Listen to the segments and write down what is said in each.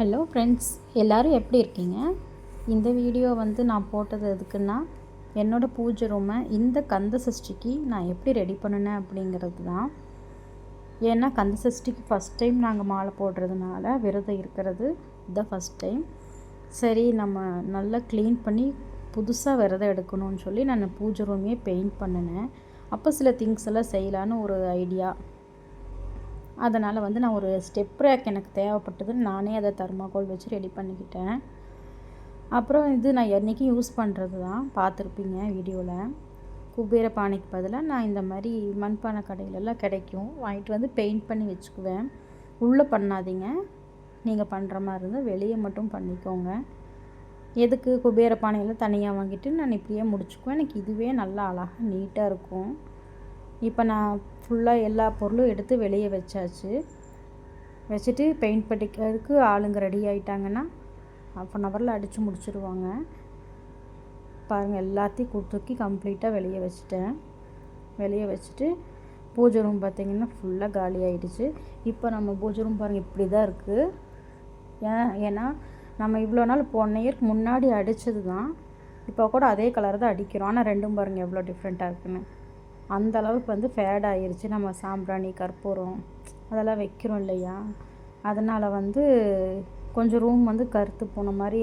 Hello friends எல்லோரும் எப்படி இருக்கீங்க? இந்த வீடியோ வந்து நான் போட்டது எதுக்குன்னா என்னோடய பூஜை ரூமை இந்த கந்த சஷ்டிக்கு நான் எப்படி ரெடி பண்ணினேன் அப்படிங்கிறது தான். ஏன்னா கந்த சஷ்டிக்கு ஃபஸ்ட் டைம் நாங்கள் மாலை போடுறதுனால விரதம் இருக்கிறது இதுதான் ஃபஸ்ட் டைம் சரி நம்ம நல்லா க்ளீன் பண்ணி புதுசாக விரதம் எடுக்கணும்னு சொல்லி நான் பூஜை ரூமே பெயிண்ட் பண்ணினேன். அப்போ சில திங்ஸ் எல்லாம் செய்யலான்னு ஒரு ஐடியா அதனால் வந்து நான் ஒரு ஸ்டெப் ரேக் எனக்கு தேவைப்பட்டதுன்னு நானே அதை தர்மாக்கோல் வச்சு ரெடி பண்ணிக்கிட்டேன். அப்புறம் இது நான் என்றைக்கும் யூஸ் பண்ணுறது தான் பார்த்துருப்பீங்க வீடியோவில் குபேர பானைக்கு பதிலாக நான் இந்த மாதிரி மண்பானை கடையிலெல்லாம் கிடைக்கும். வாங்கிட்டு வந்து பெயிண்ட் பண்ணி வச்சுக்குவேன். உள்ளே பண்ணாதீங்க. நீங்கள் பண்ணுற மாதிரி இருந்தால் வெளியே மட்டும் பண்ணிக்கோங்க. எதுக்கு குபேர பானையில் தனியாக வாங்கிட்டு நான் இப்படியே முடிச்சுக்குவேன். எனக்கு இதுவே நல்லா அழகாக நீட்டாக இருக்கும். இப்போ நான் ஃபுல்லாக எல்லா பொருளும் எடுத்து வெளியே வச்சாச்சு. வச்சுட்டு பெயிண்ட் பண்ணிக்கிறதுக்கு ஆளுங்க ரெடி ஆகிட்டாங்கன்னா ஹாஃப் அன் ஹவரில் அடித்து முடிச்சிடுவாங்க பாருங்கள் எல்லாத்தையும் கொடுத்துக்கி கம்ப்ளீட்டாக வெளியே வச்சுட்டேன். வெளியே வச்சுட்டு பூஜை ரூம் பார்த்திங்கன்னா ஃபுல்லாக காலி ஆகிடுச்சு இப்போ நம்ம பூஜை ரூம் பாருங்கள் இப்படி தான் இருக்குது ஏன் ஏன்னா நம்ம இவ்வளோ நாள் போன இயர்க்கு முன்னாடி அடித்தது தான் இப்போ கூட அதே கலர் தான் அடிக்கிறோம். ஆனால் ரெண்டும் பாருங்கள் எவ்வளோ டிஃப்ரெண்ட்டாக இருக்குன்னு. அந்த அளவுக்கு வந்து ஃபேட் ஆகிருச்சு நம்ம சாம்பிராணி கற்பூரம் அதெல்லாம் வைக்கிறோம் இல்லையா? அதனால் வந்து கொஞ்சம் ரூம் வந்து கருத்து போன மாதிரி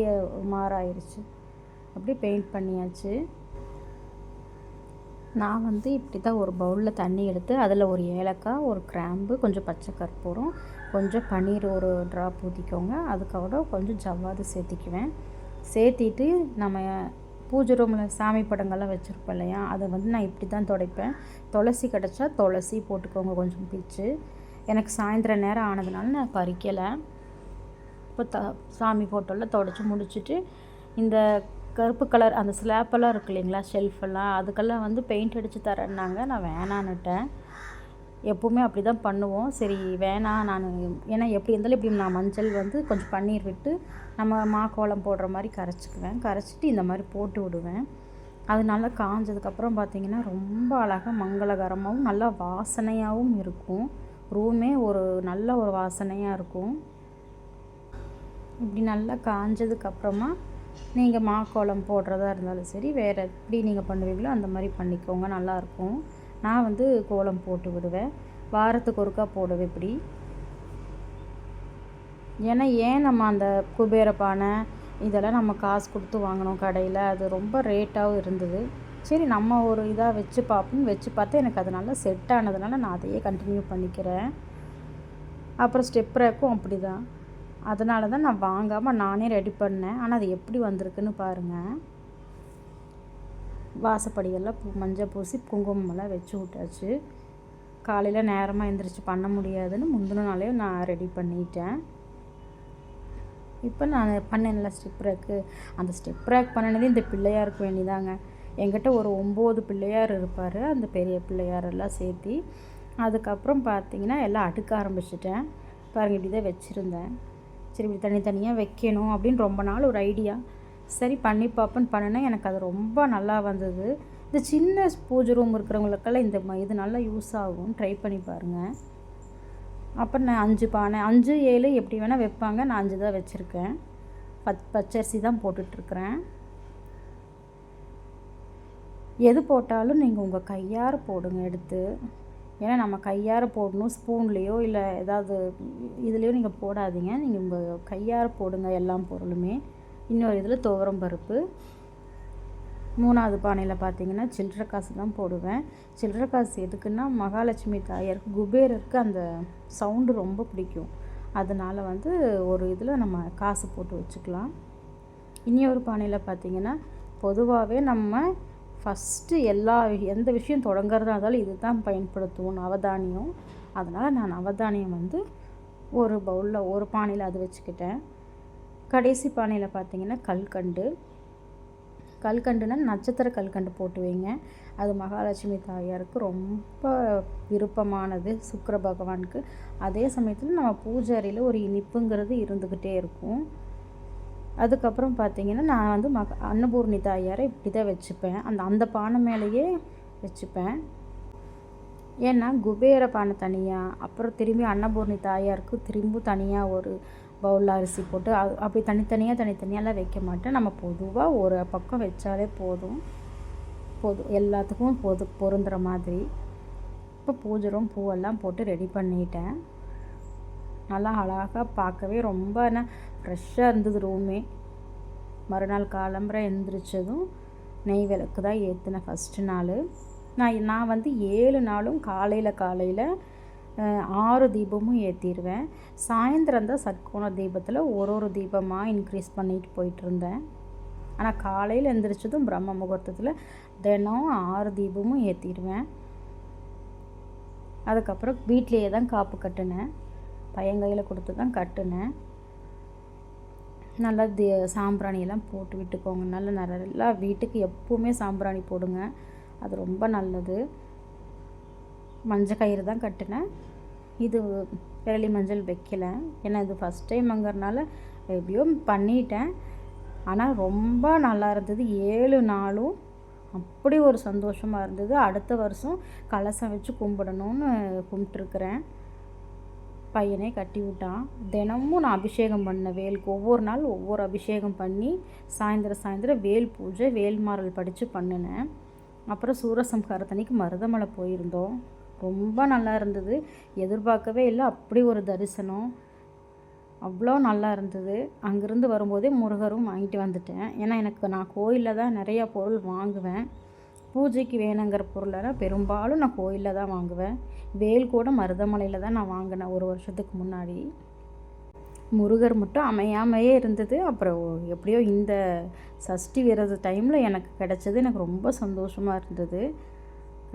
மாறாயிருச்சு. அப்படி பெயிண்ட் பண்ணியாச்சு. நான் வந்து இப்படி தான் ஒரு பவுலில் தண்ணி எடுத்து அதில் ஒரு ஏலக்காய் ஒரு கிராம்பு கொஞ்சம் பச்சை கற்பூரம் கொஞ்சம் பன்னீர் ஒரு ட்ராப் ஊற்றிக்கோங்க அதுக்கப்புறம் கொஞ்சம் ஜவ்வாது சேர்த்திக்குவேன். சேர்த்திட்டு நம்ம பூஜை ரூமில் சாமி படங்கள்லாம் வச்சுருப்போம் இல்லையா? அதை வந்து நான் இப்படி தான் துடைப்பேன். துளசி கிடச்சா துளசி போட்டுக்கோங்க கொஞ்சம் பிச்சு. எனக்கு சாயந்தரம் நேரம் ஆனதுனால நான் பறிக்கலை. இப்போ த சாமி ஃபோட்டோவில் துடைச்சி முடிச்சுட்டு இந்த கருப்பு கலர் அந்த ஸ்லாப்பெல்லாம் இருக்கு இல்லைங்களா ஷெல்ஃபெல்லாம் அதுக்கெல்லாம் வந்து பெயிண்ட் அடித்து தரேன்னாங்க. நான் வேணான்னுட்டேன். எப்போவுமே அப்படி தான் பண்ணுவோம். சரி வேணாம். நான் ஏன்னா எப்படி இருந்தாலும் இப்படி நான் மஞ்சள் வந்து கொஞ்சம் பன்னீர் விட்டு நம்ம மா கோலம் போடுற மாதிரி கரைச்சிக்குவேன். கரைச்சிட்டு இந்த மாதிரி போட்டு விடுவேன். அது நல்லா காஞ்சதுக்கப்புறம் பார்த்திங்கன்னா ரொம்ப அழகாக மங்களகரமாகவும் நல்லா வாசனையாகவும் இருக்கும். ரூமே ஒரு நல்ல ஒரு வாசனையாக இருக்கும். இப்படி நல்லா காஞ்சதுக்கப்புறமா நீங்கள் மாக்கோளம் போடுறதா இருந்தாலும் சரி வேறு எப்படி நீங்கள் பண்ணுவீங்களோ அந்த மாதிரி பண்ணிக்கோங்க. நல்லாயிருக்கும் நான் வந்து கோலம் போட்டு விடுவேன். வாரத்துக்கு ஒருக்கா போடுவேன் இப்படி. ஏன்னா ஏன் நம்ம அந்த குபேர பானை இதெல்லாம் நம்ம காசு கொடுத்து வாங்கினோம் கடையில்? அது ரொம்ப ரேட்டாகவும் இருந்தது. சரி நம்ம ஒரு இதாக வச்சு பார்ப்போம் வச்சு பார்த்தா எனக்கு அது நல்லா செட் ஆனதுனால நான் அதையே கண்டினியூ பண்ணிக்கிறேன். அப்புறம் ஸ்டெப் ரேக்கும் அப்படி தான் அதனால தான் நான் வாங்காமல் நானே ரெடி பண்ணேன். ஆனால் அது எப்படி வந்திருக்குன்னு பாருங்கள் வாசப்படியெல்லாம் பூ மஞ்சள் பூசி குங்குமம்லாம் வச்சு விட்டாச்சு. காலையில் நேரமாக எந்திரிச்சு பண்ண முடியாதுன்னு முந்தின நாளே நான் ரெடி பண்ணிட்டேன். இப்போ நான் பண்ணேன்ல ஸ்டெப் ரேக்கு. அந்த ஸ்டெப் ரேக் பண்ணினதே இந்த பிள்ளையாருக்கு வேண்டிதாங்க. என்கிட்ட ஒரு ஒம்பது பிள்ளையார் இருப்பார். அந்த பெரிய பிள்ளையாரெல்லாம் சேர்த்தி அதுக்கப்புறம் பார்த்தீங்கன்னா எல்லாம் அடுக்க ஆரம்பிச்சிட்டேன். பாருங்க இப்படி தான் வச்சுருந்தேன். சரி இப்படி தனித்தனியாக வைக்கணும் அப்படின்னு ரொம்ப நாள் ஒரு ஐடியா. சரி பண்ணி பார்ப்பேன்னு பண்ணினேன் எனக்கு அது ரொம்ப நல்லா வந்தது. இந்த சின்ன பூஜை ரூம் இருக்கிறவங்களுக்கெல்லாம் இந்த இது நல்லா யூஸ் ஆகும். ட்ரை பண்ணி பாருங்கள் அப்புறம் நான் அஞ்சு பானை அஞ்சு ஏழு எப்படி வேணால் வைப்பாங்க. நான் அஞ்சு தான் வச்சுருக்கேன். பத் பச்சரிசி தான் போட்டுட்ருக்குறேன். எது போட்டாலும் நீங்கள் உங்கள் கையார போடுங்க எடுத்து. ஏன்னா நம்ம கையார போடணும். ஸ்பூன்லேயோ இல்லை ஏதாவது இதுலேயோ நீங்கள் போடாதீங்க. நீங்கள் உங்கள் கையார போடுங்க எல்லா பொருளுமே. இன்னொரு இதில் துவரம் பருப்பு. மூணாவது பானையில் பார்த்தீங்கன்னா சில்லற காசு தான் போடுவேன். சில்லற காசு எதுக்குன்னா மகாலட்சுமி தாயாருக்கு குபேரருக்கு அந்த சவுண்டு ரொம்ப பிடிக்கும். அதனால் வந்து ஒரு இதில் நம்ம காசு போட்டு வச்சுக்கலாம். இனி ஒரு பானையில் பார்த்தீங்கன்னா பொதுவாகவே நம்ம ஃபஸ்ட்டு எல்லா எந்த விஷயம் தொடங்குறதா இருந்தாலும் இது தான் பயன்படுத்துவோம் நவதானியம். அதனால் நான் நவதானியம் வந்து ஒரு பவுலில் ஒரு பானையில் அது வச்சுக்கிட்டேன். கடைசி பானையில் பார்த்தீங்கன்னா கல்கண்டு. கல்கண்டுனா நட்சத்திர கல்கண்டு போட்டு வைங்க. அது மகாலட்சுமி தாயாருக்கு ரொம்ப விருப்பமானது சுக்கர பகவானுக்கு. அதே சமயத்தில் நம்ம பூஜாரியில் ஒரு இனிப்புங்கிறது இருந்துக்கிட்டே இருக்கும். அதுக்கப்புறம் பார்த்திங்கன்னா நான் வந்து மக அன்னபூர்ணி தாயாரை இப்படி தான் வச்சுப்பேன். அந்த அந்த பானை மேலேயே வச்சுப்பேன். ஏன்னா குபேர பானை தனியாக அப்புறம் திரும்பி அன்னபூர்ணி தாயாருக்கு திரும்ப தனியாக ஒரு பவுலில் அரிசி போட்டு அப்படி தனித்தனியாக தனித்தனியாலாம் வைக்க மாட்டேன். நம்ம பொதுவாக ஒரு பக்கம் வச்சாலே போதும். போதும் எல்லாத்துக்கும் பொது பொருந்துகிற மாதிரி. இப்போ பூஜை ரூம் பூவெல்லாம் போட்டு ரெடி பண்ணிட்டேன். நல்லா அழகாக பார்க்கவே ரொம்ப ஃப்ரெஷ்ஷாக இருந்தது ரூமே. மறுநாள் காலம்புற எழுந்திரிச்சதும் நெய் விளக்கு தான் ஏற்றினேன் ஃபஸ்ட்டு நாள். நான் நான் வந்து ஏழு நாளும் காலையில் காலையில் ஆறு தீபமும் ஏற்றிடுவேன் சாயந்தரம் தான் சட்கோண தீபத்தில் ஒரு ஒரு தீபமாக இன்க்ரீஸ் பண்ணிட்டு போயிட்டுருந்தேன் ஆனால் காலையில் எழுந்திரிச்சதும் பிரம்ம முகூர்த்தத்தில் தினம் ஆறு தீபமும் ஏற்றிடுவேன் அதுக்கப்புறம் வீட்லேயே தான் காப்பு கட்டினேன். பையன் கொடுத்து தான் கட்டினேன். நல்லா தி சாம்பிராணியெல்லாம் போட்டு விட்டுக்கோங்க. நல்ல நல்லா வீட்டுக்கு எப்போவுமே சாம்பிராணி போடுங்க. அது ரொம்ப நல்லது. மஞ்சள் கயிறு தான் கட்டினேன். இது விரலி மஞ்சள் வைக்கல. ஏன்னா இது ஃபஸ்ட் டைம்ங்கிறனால எப்படியோ பண்ணிட்டேன். ஆனால் ரொம்ப நல்லா இருந்தது. ஏழு நாளும் அப்படி ஒரு சந்தோஷமாக இருந்தது. அடுத்த வருஷம் கலசம் வச்சு கும்பிடணும்னு கும்பிட்டுருக்குறேன். பையனே கட்டி விட்டான். தினமும் நான் அபிஷேகம் பண்ண வேலுக்கு ஒவ்வொரு நாள் ஒவ்வொரு அபிஷேகம் பண்ணி சாயந்தரம் சாயந்தரம் வேல் பூஜை வேல்மாரல் படித்து பண்ணினேன். அப்புறம் சூரசம்ஹாரத்தனைக்கு மருதமலை போயிருந்தோம். ரொம்ப நல்லா இருந்தது. எதிர்பார்க்கவே இல்லை. அப்படி ஒரு தரிசனம். அவ்வளோ நல்லா இருந்தது. அங்கேருந்து வரும்போதே முருகரும் வாங்கிட்டு வந்துட்டேன். ஏன்னா எனக்கு நான் கோயிலில் தான் நிறையா பொருள் வாங்குவேன். பூஜைக்கு வேணுங்கிற பொருளெல்லாம் பெரும்பாலும் நான் கோயிலில் தான் வாங்குவேன். வேல் கூட மருதமலையில் தான் நான் வாங்கினேன் ஒரு வருஷத்துக்கு முன்னாடி. முருகர் மட்டும் அமையாமையே இருந்தது. அப்புறம் எப்படியோ இந்த சஷ்டி விரத டைமில் எனக்கு கிடச்சது. எனக்கு ரொம்ப சந்தோஷமாக இருந்தது.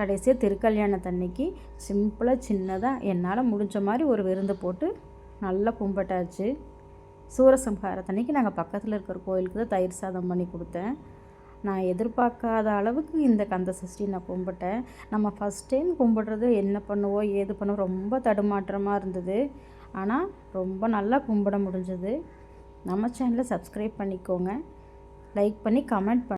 கடைசியாக திருக்கல்யாணத்தன்னைக்கு சிம்பிளாக சின்னதாக என்னால் முடிஞ்ச மாதிரி ஒரு விருந்து போட்டு நல்லா கும்பிட்டாச்சு. சூரசம்ஹாரத்தன்னைக்கு நாங்கள் பக்கத்தில் இருக்கிற கோயிலுக்கு தான் தயிர் சாதம் பண்ணி கொடுத்தேன். நான் எதிர்பார்க்காத அளவுக்கு இந்த கந்த சஷ்டி நான் கும்பிட்டேன். நம்ம ஃபஸ்ட் டைம் கும்பிட்றது என்ன பண்ணுவோம் ஏது பண்ணுவோம் ரொம்ப தடுமாற்றமாக இருந்தது. ஆனால் ரொம்ப நல்லா கும்பிட முடிஞ்சது. நம்ம சேனலை சப்ஸ்கிரைப் பண்ணிக்கோங்க. லைக் பண்ணி கமெண்ட் பண்ணி